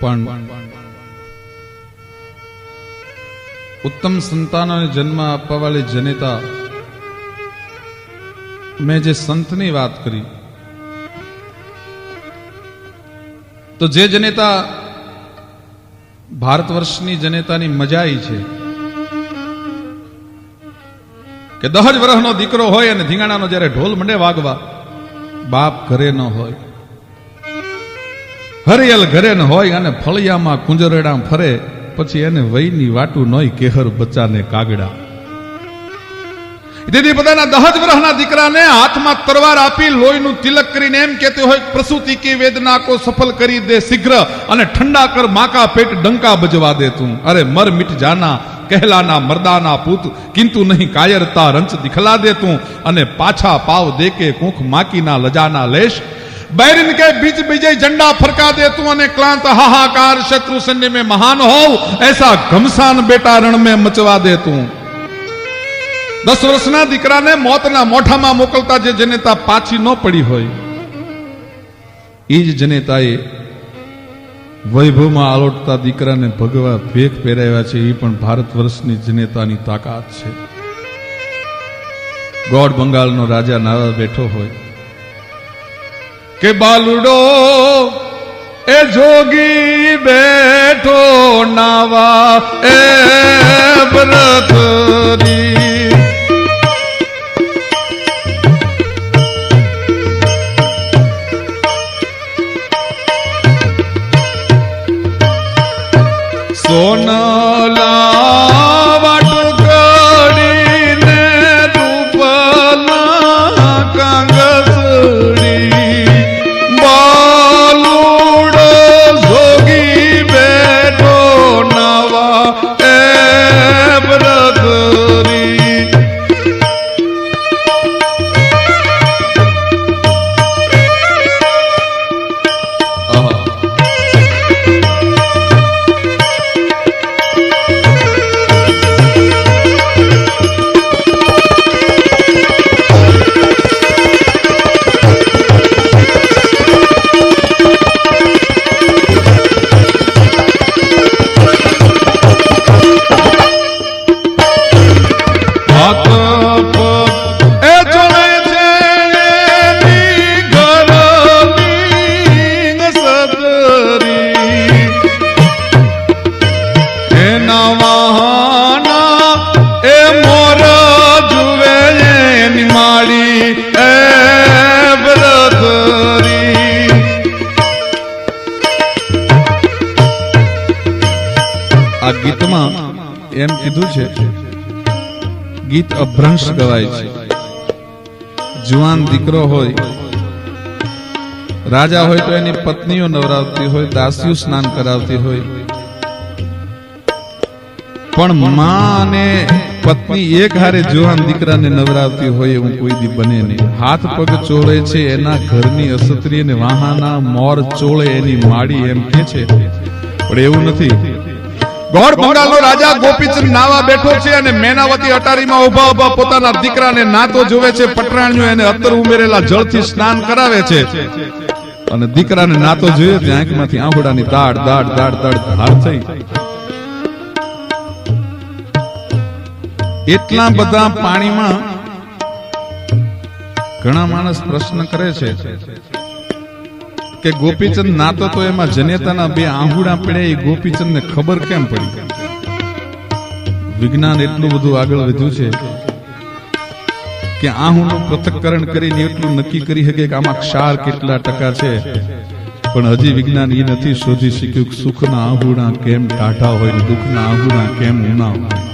પણ ઉત્તમ સંતાનોને જન્મ આપવા વાળી જનેતા મેં જે સંતની વાત કરી, તો જે જનેતા ભારત વર્ષની જનેતાની મજા છે કે દહજ વર્ષનો દીકરો હોય અને ધીંગાણાનો જ્યારે ઢોલ મંડે વાગવા, બાપ ઘરે ન હોય. હરિયલ ઘરે ન હોય અને ફળિયામાં કુંજરડા ફરે, પછી એને વયની વાટું નોય કેહર બચ્ચાને કાગડા. તેથી પોતાના દહજ વ્રહના દીકરાને હાથમાં તરવાર આપી લોહીનું તિલક કરીને એમ કહેતી હોય, પ્રસૂતિ કે વેદના કો સફલ કરી દે શીઘ્ર અને ઠંડા કર માકા પેટ ડંકા બજવા દે તું. અરે, મર મિટ જાના, કહેલાના મર્દાના પૂત, કિંતુ નહીં કાયરતા રંચ દિખલા દે તું અને પાછા પાવ દે કે કુંખ માકીના લજાના લેશ. બૈરન કે બીજ બીજે ઝંડા ફરકા દે તું અને ક્લાંત હાહાકાર શત્રુ સૈન્ય મેં મહાન હોવ એસા ઘમસાન બેટા રણ મેં મચવા દે તું દસ વર્ષના દીકરાને મોતના મોઠામાં મોકલતા જે જનેતા પાછી ન પડી હોય એ જ જનેતાએ વૈભવમાં આલોટતા દીકરાને ભગવા ભેગ પહેરાવ્યા છે એ પણ ભારત વર્ષની જનેતાની તાકાત છે ગોડ બંગાળનો રાજા નારા બેઠો હોય। કે બાલુડો એ જોગી બેઠો નાવા એ વ્રતરી સોનલા ગીતમાં એમ કીધું છે, ગીત અભ્રંશ ગવાય છે. જુવાન દીકરો હોય, રાજા હોય તો એની પત્નીઓ નવરાવતી હોય, દાસીઓ સ્નાન કરાવતી હોય. પણ માં અને પત્ની એક હારે જુવાન દીકરાને નવરાવતી હોય એવું કોઈ દી બને નહીં. હાથ પગ ચોળે છે, એના ઘરની અસત્રી અને વાહાના મોર ચોળે, એની માડી એમ કે છે. પણ એવું નથી. ગોળ બંગાળનો રાજા ગોપીચંદ નાવા બેઠો છે અને મેનાવતી અટારીમાં ઊભા ઊભા પોતાના દીકરાને નાતો જોવે છે પટરાણીઓ એને અત્તર ઉમેરેલા જળથી સ્નાન કરાવે છે. અને દીકરાને નાતો જોઈએ ત્યાં આંખમાંથી આંગોડાની દાડ દાડ દાડ દાડ ધાર થઈ. એટલા બધા પાણીમાં ઘણા માણસ પ્રશ્ન કરે છે. કે ગોપીચંદ નાતો તો એમાં જનેતાના બે આંગુડા પડ્યા, એ ગોપીચંદ ને ખબર કેમ પડી? વિજ્ઞાન એટલું બધું આગળ વધ્યું છે કે આહુનું પૃથક્કરણ કરીને એટલું નક્કી કરી શકે કે આમાં ક્ષાર કેટલા ટકા છે. પણ હજી વિજ્ઞાન એ નથી શોધી શક્યું કે સુખના આહુણા કેમ ટાઢા હોય દુઃખના આહુણા કેમ ઊના હોય.